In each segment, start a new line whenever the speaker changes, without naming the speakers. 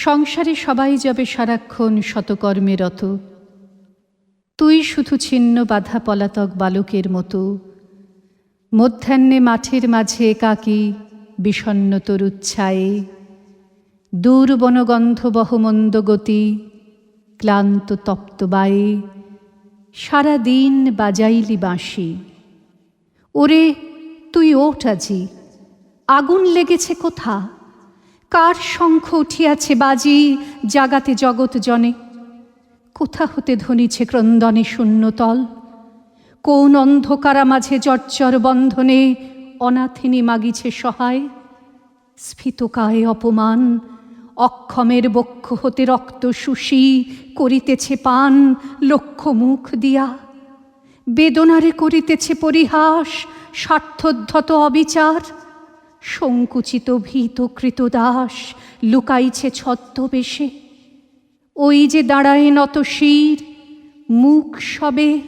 সংসারে সবাই যাবে সারাক্ষণ শতকর্মে রত। তুই শুধু ছিন্ন বাধা পলাতক বালকের মতো। মধ্যাহ্নে মাঠের মাঝে একাকী বিষণ্ন তরুচ্ছায়ে দূর বনগন্ধ বহমন্দ গতি, ক্লান্ত তপ্ত বায়ে। সারা দিন বাজাইলি বাঁশি। ওরে, তুই ওঠ আজি। আগুন লেগেছে কোথা? কার শঙ্খ উঠিয়াছে বাজি জাগাতে জগৎ জনে? কোথা হতে ধ্বনিছে ক্রন্দনে শূন্যতল কোন অন্ধকারা মাঝে চর্চর বন্ধনে অনাথিনী মাগিছে সহায়? স্ফীতকায় অপমান, অক্ষমের বক্ষ হতে রক্ত শুষি করিতেছে পান লক্ষ মুখ দিয়া। বেদনারে করিতেছে পরিহাস, স্বার্থোদ্ধত অবিচার। সংকুচিত ভীত কৃতদাস লুকাইছে ছদ্মবেশে। ওই যে দাঁড়ায় নত শির, মুখ সবে,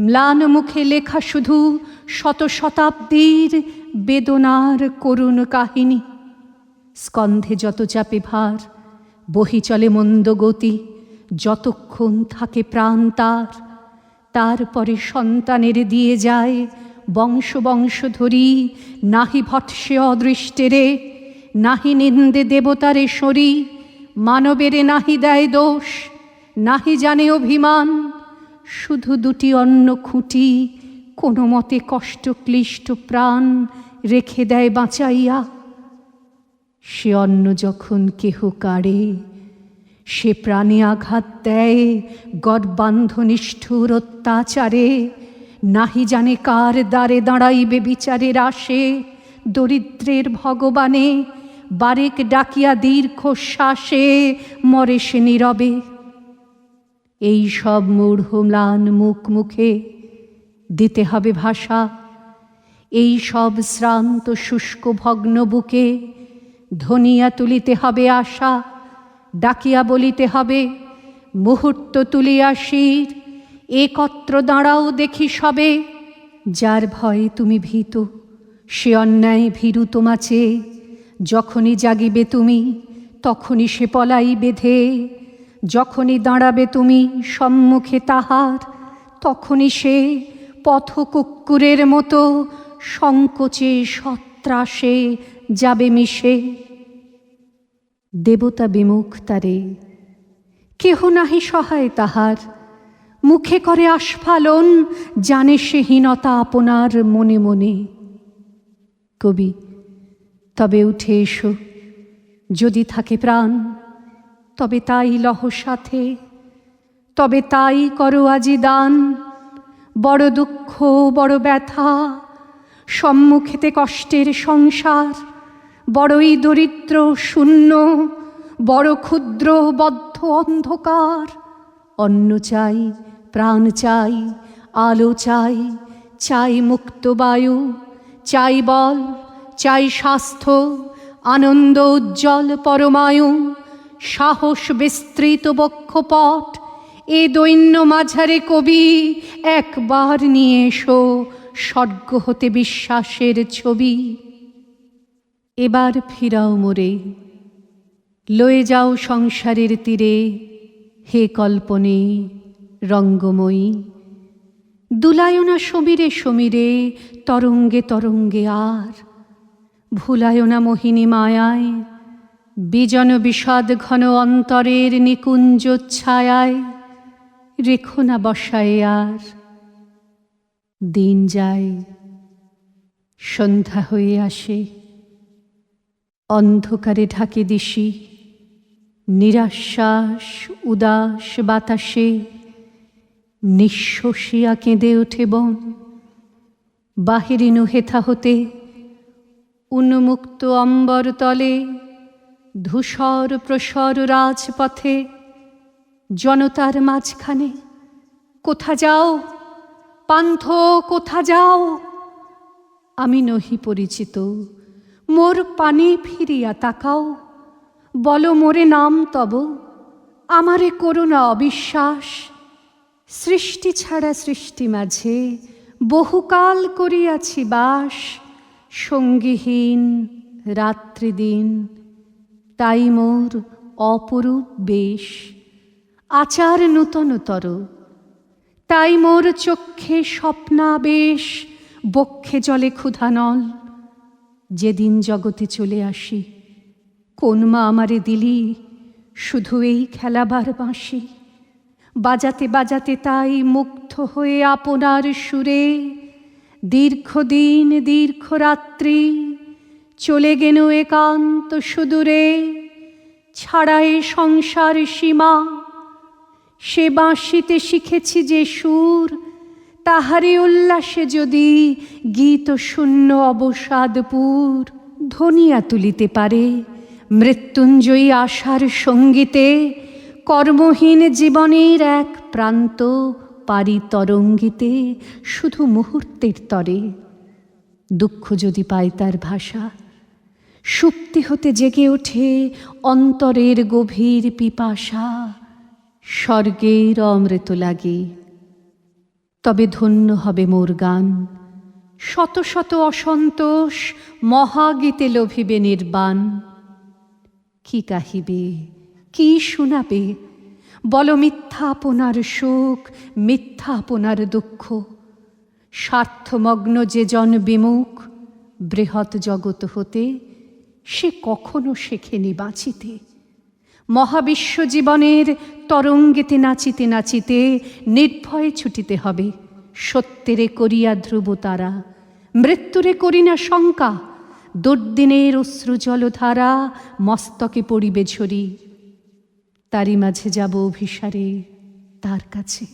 ম্লান মুখে লেখা শুধু শত শতাব্দীর বেদনার করুণ কাহিনী। স্কন্ধে যত চাপে ভার, বহি চলে মন্দ গতি, যতক্ষণ থাকে প্রাণ তার, তারপরে সন্তানের দিয়ে যায় বংশ বংশ ধরি নাহি ভৎসে অদৃষ্টেরে নাহি নিন্দে দেবতারে সরি, মানবেরে নাহি দেয় দোষ, নাহি জানে অভিমান, শুধু দুটি অন্ন খুঁটি, কোনো মতে কষ্ট ক্লিষ্ট প্রাণ রেখে দেয় বাঁচাইয়া। সে অন্ন যখন কেহ কাড়ে, সে প্রাণে আঘাত দেয় গর্বান্ধ নিষ্ঠুর অত্যাচারে। নাহি জানে কার দ্বারে দাঁড়াইবে বিচারের আসে দরিদ্রের ভগবানে বারেক ডাকিয়া দীর্ঘ শ্বাসে মরে সে নীরবে। এই সব মূঢ় ম্লান মুখ মুখে দিতে হবে ভাষা। এই সব শ্রান্ত শুষ্ক ভগ্ন বুকে ধনিয়া তুলিতে হবে আশা। ডাকিয়া বলিতে হবে, মুহূর্ত তুলিয়া শির একত্র দাঁড়াও দেখি সবে। যার ভয়ে তুমি ভীত, সে অন্যায় ভীরু তোমাচে যখনই জাগিবে তুমি, তখনই সে পলাই বেঁধে। যখনই দাঁড়াবে তুমি সম্মুখে তাহার, তখনই সে পথকুক্কুরের মতো সংকোচে সত্রাসে যাবে মিশে। দেবতা বিমুখ তারে, কেহ নাহি সহায় তাহার। মুখে করে আস্ফালন, জানে সে হীনতা আপনার মনে মনে। কবি, তবে উঠে এসো, যদি থাকে প্রাণ, তবে তাই লহ সাথে, তবে তাই করো আজি দান। বড় দুঃখ, বড় ব্যথা, সম্মুখেতে কষ্টের সংসার, বড়ই দরিদ্র, শূন্য, বড় ক্ষুদ্র, বদ্ধ অন্ধকার, অন্ন চাই প্রাণ চাই, আলো চাই চাই মুক্ত বায়ু, চাই বল, চাই স্বাস্থ্য, আনন্দ উজ্জ্বল পরমায়ু, সাহস বিস্তৃত বক্ষপট, এ দৈন্য মাঝারে কবি একবার নিয়ে এসো স্বর্গ হতে বিশ্বাসের ছবি। এবার ফিরাও মোরে, লয়ে যাও সংসারের তীরে, হে কল্পনে। রঙ্গময়ী। দুলায়না সমীরে সমীরে, তরঙ্গে তরঙ্গে আর। ভুলায় না মোহিনী মায়ায়, বিজন বিষাদ ঘন অন্তরের নিকুঞ্জ ছায়ায়, রেখো না বসায় আর। দিন যায়, সন্ধ্যা হয়ে আসে, অন্ধকারে ঢাকে দিশি, নিরাশ্বাস, উদাস বাতাসে। নিঃশ্বসিয়া কেঁদে ওঠে বন। বাহিরিনু হেথা হতে উন্মুক্ত অম্বর তলে, ধূসর প্রসর রাজপথে, জনতার মাঝখানে, কোথা যাও? পান্থ, কোথা যাও? আমি নহি পরিচিত, মোর পানে ফিরিয়া তাকাও। বল মোরে নাম তব, আমারে করুণা অবিশ্বাস। সৃষ্টি ছাড়া সৃষ্টি মাঝে, বহুকাল করিয়াছি বাস, সঙ্গীহীন রাত্রিদিন তাই মোর অপরূপ বেশ, আচার নূতনতর। তাই মোর চক্ষে স্বপ্নাবেশ, বক্ষে জলে ক্ষুধানল যেদিন জগতে চলে আসি, কোন মা আমারে দিলি, শুধু এই খেলাবার বাঁশি বাজাতে বাজাতে তাই মুগ্ধ হয়ে আপনার সুরে দীর্ঘদিন দীর্ঘ রাত্রি চলে গেন একান্ত সুদূরে ছাড়ায় সংসার সীমা। সে বাঁশিতে শিখেছি যে সুর তাহারে উল্লাসে যদি গীত শূন্য অবসাদপুর ধনিয়া তুলিতে পারে মৃত্যুঞ্জয়ী আশার সঙ্গীতে কর্মহীন জীবনের এক প্রান্ত পারি তরঙ্গিতে শুধু মুহূর্তের তরে। দুঃখ যদি পায় তার ভাষা, সুপ্তি হতে জেগে ওঠে অন্তরের গভীর পিপাসা, স্বর্গের অমৃত লাগে। তবে ধন্য হবে মোর গান, শত শত অসন্তোষ মহাগীতে লোভিবে নির্বাণ। কি কাহিবে? কি শোনাবে? বল মিথ্যা আপনার সুখ দুঃখ। স্বার্থমগ্ন যে জন বিমুখ, বৃহৎ জগৎ হতে সে কখনো শেখেনি বাঁচিতে। মহাবিশ্ব জীবনের তরঙ্গেতে নাচিতে নাচিতে নির্ভয়ে ছুটিতে হবে। সত্যেরে করিয়া ধ্রুব তারা, মৃত্যুরে করি না শঙ্কা। দুর্দিনের অশ্রু জলধারা মস্তকে পড়িবে ঝরি তারই মাঝে যাব অভিসারে, তার কাছে।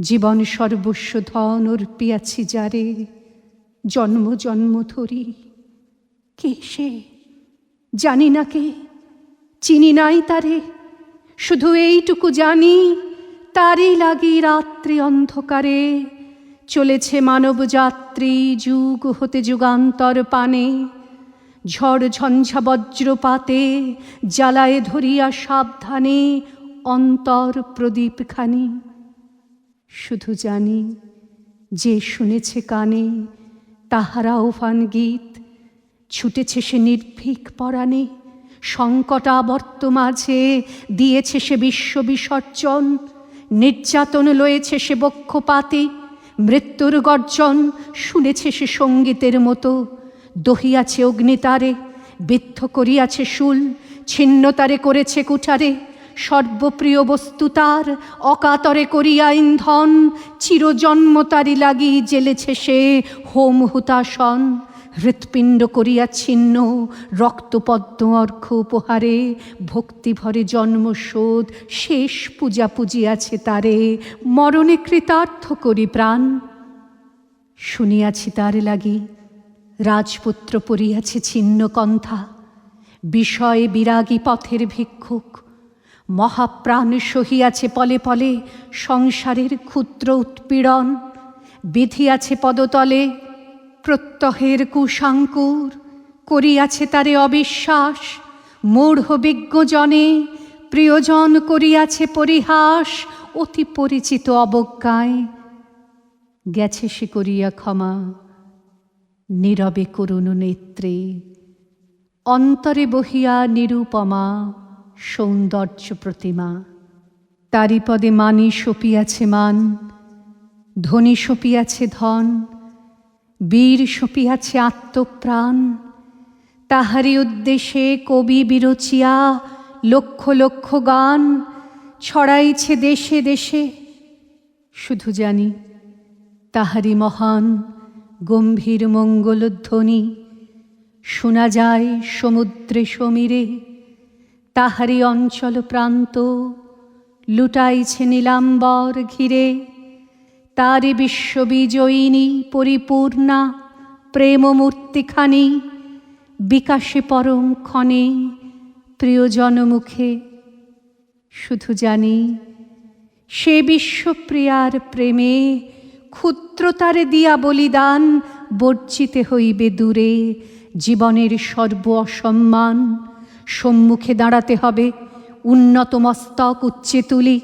জীবন সর্বস্ব ধন অর্পিয়াছি যারে, জন্ম জন্ম ধরি। কে সে? জানি না কে। চিনি নাই তারে। শুধু এইটুকু জানি, তারই লাগি রাত্রি অন্ধকারে। চলেছে মানব যাত্রী যুগ হতে যুগান্তর পানে। ঝড় ঝঞ্ঝা বজ্রপাতে জ্বালায় ধরিয়া সাবধানে অন্তর প্রদীপখানি। শুধু জানি যে শুনেছে কানে তাহারা ওফান গীত, ছুটেছে সে নির্ভীক পরাণে সংকটাবর্ত মাঝে দিয়েছে সে বিশ্ব বিসর্জন, নির্যাতন লয়েছে সে বক্ষপাতে, মৃত্যুর গর্জন শুনেছে সে সঙ্গীতের মতো দহিয়াছে অগ্নিতারে, বিদ্ধ করিয়াছে শুল ছিন্নতারে করেছে কুঠারে। সর্বপ্রিয় বস্তু তার, অকাতরে করিয়া ইন্ধন, চিরজন্ম তারি লাগি জেলেছে সে হোম হুতাসন হৃৎপিণ্ড করিয়া ছিন্ন, রক্তপদ্ম অর্ঘ উপহারে ভক্তি ভরে জন্মশোধ শেষ পূজা পুজিয়াছে তারে। মরণে কৃতার্থ করি প্রাণ। শুনিয়াছি তার লাগি রাজপুত্র পড়িয়াছে ছিন্ন কন্থা বিষয়ে বিরাগী পথের ভিক্ষুক। মহাপ্রাণ সহিয়াছে পলে পলে সংসারের ক্ষুদ্র উৎপীড়ন, বিধিয়াছে পদতলে প্রত্যহের কুশাঙ্কুর করিয়াছে তারে অবিশ্বাস। মূঢ় বিজ্ঞজনে প্রিয়জন করিয়াছে পরিহাস, অতি পরিচিত অবজ্ঞায়। গেছে সে করিয়া ক্ষমা। নীরবে করুণ নেত্রে, অন্তরে বহিয়া নিরুপমা সৌন্দর্য প্রতিমা। তারি পদে মানি সপিয়াছে মান, ধনী সপিয়াছে ধন, বীর সপিয়াছে আত্মপ্রাণ। তাহারি উদ্দেশ্যে কবি বিরচিয়া লক্ষ লক্ষ গান ছড়াইছে দেশে দেশে। শুধু জানি তাহারি মহান গম্ভীর মঙ্গলধ্বনি। শোনা যায় সমুদ্রে সমীরে তাহারি অঞ্চল প্রান্ত, লুটাইছে নীলাম্বর ঘিরে। তারে বিশ্ববিজয়িনী পরিপূর্ণা, প্রেমমূর্তিখানি, বিকাশে পরম ক্ষণে প্রিয়জন মুখে শুধু জানি, সে বিশ্বপ্রিয়ার প্রেমে ক্ষুদ্রতারে দিয়া বলিদান, বর্জিতে হইবে দূরে জীবনের সর্ব অসম্মান। সম্মুখে দাঁড়াতে হবে উন্নত মস্তক উচ্চে তুলি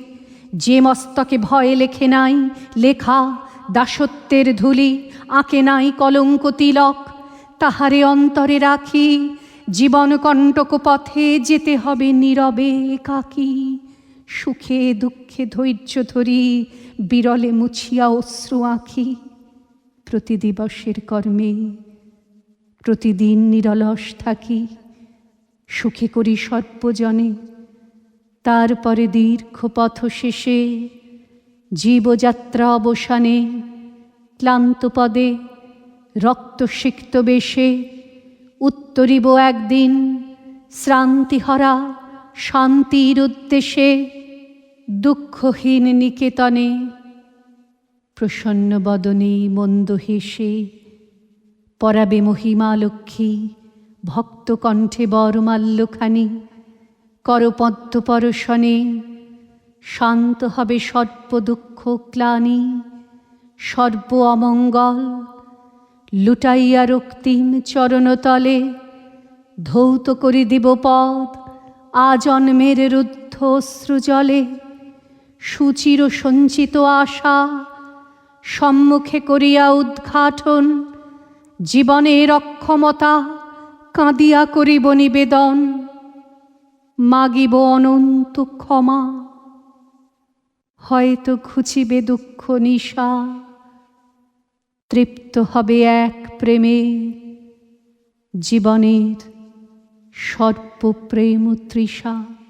যে মস্তকে ভয়ে লেখে নাই, লেখা দাসত্বের ধুলি। আঁকে নাই কলঙ্ক তিলক, তাহারে অন্তরে রাখি। জীবন কণ্টক পথে যেতে হবে নীরবে একাকী সুখে দুঃখে ধৈর্য ধরি, বিরলে মুছিয়া অশ্রু আঁখি প্রতি দিবসের কর্মে প্রতিদিন নিরলস থাকি, সুখে করি সর্বজনে। তারপরে দীর্ঘ পথ শেষে জীবযাত্রা অবসানে, ক্লান্ত পদে রক্তসিক্ত বেশে, উত্তরিব একদিন শ্রান্তিহরা। শান্তির উদ্দেশ্যে, দুঃখহীন নিকেতনে, প্রসন্ন বদনে মন্দ হেসে, পরাবে মহিমা লক্ষ্মী, ভক্ত কণ্ঠে বরমাল্যখানি করপদ্ম পরশনে, শান্ত হবে সর্ব দুঃখ ক্লানি, সর্ব অমঙ্গল, লুটাইয়া রক্তিম চরণতলে, ধৌত করি দিব পদ আজন্মের রুদ্ধ অশ্রুজলে সুচির সঞ্চিত আশা সম্মুখে করিয়া উদ্ঘাটন, জীবনের অক্ষমতা কাঁদিয়া করিব নিবেদন, মাগিব অনন্ত ক্ষমা। হয়তো ঘুচিবে দুঃখ, নিশা, তৃপ্ত হবে এক প্রেমে জীবনের সর্বপ্রেম তৃষা।